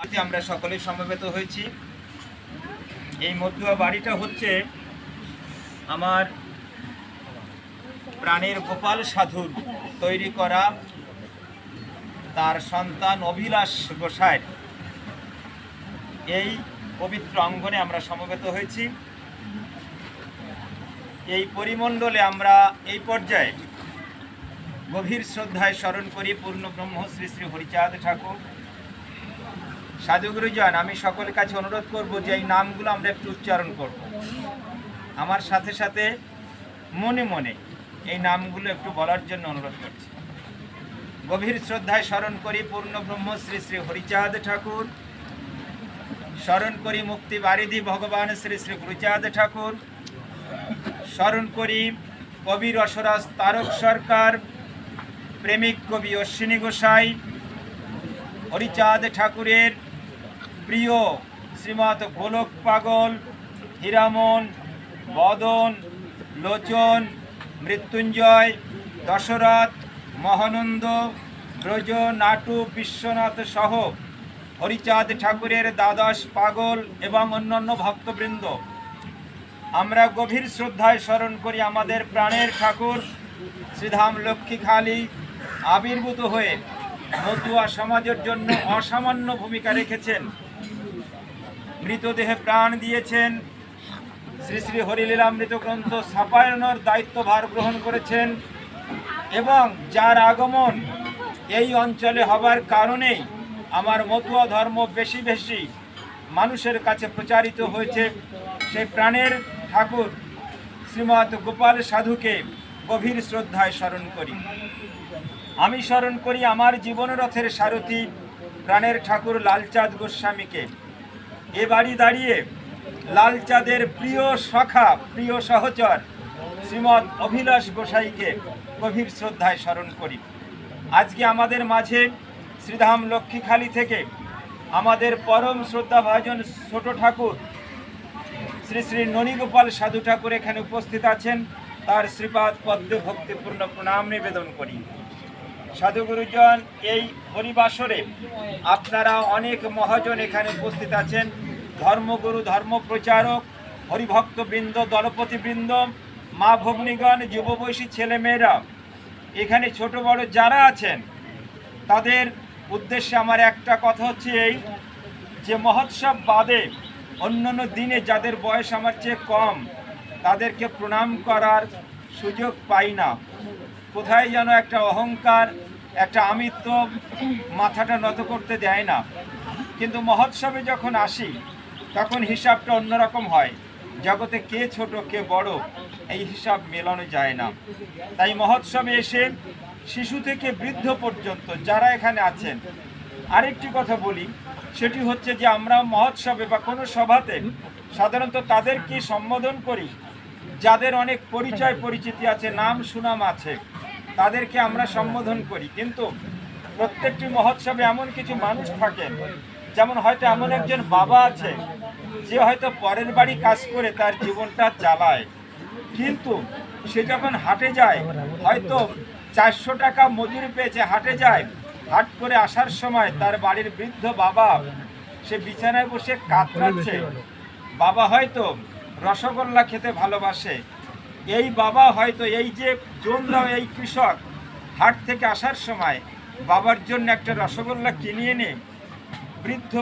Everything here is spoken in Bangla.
আজকে আমরা সকলে সমবেত হয়েছি। এই মতুয়া বাড়িটা হচ্ছে আমার প্রাণের গোপাল সাধুর তৈরি করা তার সন্তান অভিলাষ গোসাইয়ের। এই পবিত্র অঙ্গনে আমরা সমবেত হয়েছি। এই পরিমণ্ডলে আমরা এই পর্যায়ে গভীর শ্রদ্ধায় স্মরণ করি পূর্ণ ব্রহ্ম শ্রী শ্রী হরিচাঁদ ঠাকুর। সাধুগুরুজন আমি সকলের কাছে অনুরোধ করব যে এই নামগুলো আমরা একটু উচ্চারণ করব। আমার সাথে সাথে মনে মনে এই নামগুলো একটু বলার জন্য অনুরোধ করছি। গভীর শ্রদ্ধায় স্মরণ করি পূর্ণ ব্রহ্ম শ্রী শ্রী হরিচাঁদ ঠাকুর। স্মরণ করি মুক্তি বারিধি ভগবান শ্রী শ্রী গুরুচাঁদ ঠাকুর। স্মরণ করি কবি রসরাজ তারক সরকার, প্রেমিক কবি অশ্বিনী গোসাই, হরিচাঁদ ঠাকুরের প্রিয় শ্রীমৎ গোলক পাগল, হীরামন, বদন, লোচন, মৃত্যুঞ্জয়, দশরথ, মহানন্দ, ব্রজ, নাটু, বিশ্বনাথ সহ হরিচাঁদ ঠাকুরের দ্বাদশ পাগল এবং অন্যান্য ভক্তবৃন্দ। আমরা গভীর শ্রদ্ধায় স্মরণ করি আমাদের প্রাণের ঠাকুর শ্রীধাম লক্ষ্মীখালী আবির্ভূত হয়ে মতুয়া সমাজের জন্য অসামান্য ভূমিকা রেখেছেন। মৃতদেহে প্রাণ দিয়েছেন। শ্রী শ্রী হরিলীলামৃত গ্রন্থ ছাপায়নের দায়িত্বভার গ্রহণ করেছেন এবং যার আগমন এই অঞ্চলে হবার কারণেই আমার মতুয়া ধর্ম বেশি বেশি মানুষের কাছে প্রচারিত হয়েছে। সেই প্রাণের ঠাকুর শ্রীমৎ গোপাল সাধুকে গভীর শ্রদ্ধায় স্মরণ করি। আমি স্মরণ করি আমার জীবনরথের সারথী প্রাণের ঠাকুর লালচাঁদ গোস্বামীকে। এ বাড়ি দাঁড়িয়ে লালচাঁদের প্রিয় সখা, প্রিয় সহচর শ্রীমৎ অভিলাষ গোসাইকে গভীর শ্রদ্ধায় স্মরণ করি। আজকে আমাদের মাঝে শ্রীধাম লক্ষ্মীখালী থেকে আমাদের পরম শ্রদ্ধাভাজন ছোট ঠাকুর শ্রী শ্রী ননীগোপাল সাধু ঠাকুর এখানে উপস্থিত আছেন। তার শ্রীপাদ পদ্মে ভক্তিপূর্ণ প্রণাম নিবেদন করি। সাধুগুরুজন এই হরিবাসরে আপনারা অনেক মহাজন এখানে উপস্থিত আছেন। ধর্মগুরু ধর্ম প্রচারক হরিভক্তবৃন্দ, দলপতিবৃন্দ, মা ভগ্নীগণ, যুববয়সী ছেলেমেয়েরা। এখানে ছোট বড় যারা আছেন, তাদের উদ্দেশ্যে আমার একটা কথা হচ্ছে এই যে মহোৎসব বাদে অন্যান্য দিনে যাদের বয়স আমার চেয়ে কম তাদেরকে প্রণাম করার সুযোগ পাই না। কোথায় যেন একটা অহংকার, একটা আমিত্ব মাথাটা নত করতে দেয় না। কিন্তু মহোৎসবে যখন আসি, তখন হিসাবটা অন্যরকম হয়। জগতে কে ছোট, কে বড়, এই হিসাব মেলানো যায় না। তাই মহোৎসবে এসে শিশু থেকে বৃদ্ধ পর্যন্ত যারা এখানে আছেন, আরেকটি কথা বলি, সেটি হচ্ছে যে আমরা মহোৎসবে বা কোনো সভাতে সাধারণত তাদেরকে সম্বোধন করি যাদের অনেক পরিচয় পরিচিতি আছে, নাম সুনাম আছে, তাদেরকে আমরা সম্বোধন করি। কিন্তু প্রত্যেকটি মহোৎসবে এমন কিছু মানুষ থাকেন, যেমন হয়তো এমন একজন বাবা আছে, যে হয়তো পরের বাড়ি কাজ করে তার জীবনটা চালায়। কিন্তু সে যখন হাটে যায়, হয়তো চারশো টাকা মজুরি পেয়েছে, হাটে যায়, হাট করে আসার সময় তার বাড়ির বৃদ্ধ বাবা, সে বিছানায় বসে কাতরাচ্ছে। বাবা হয়তো রসগোল্লা খেতে ভালোবাসে। এই বাবা হয়তো এই যে জোনরাও এই কৃষক, হাট থেকে আসার সময় বাবার জন্য একটা রসগোল্লা কিনিয়ে এনে বৃদ্ধ